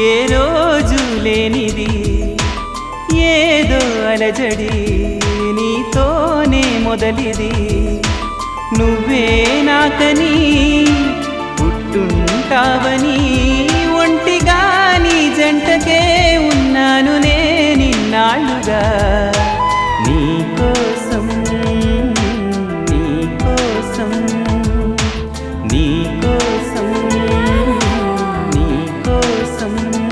ఏ రోజు లేనిది ఏదో అలజడి నీతోనే మొదలిది. నువ్వే నాకని పుట్టుంటావని ఒంటిగా నీ జంటకే ఉన్నాను నేనిన్నాళ్ళుగా నీకోసం నీకోసం some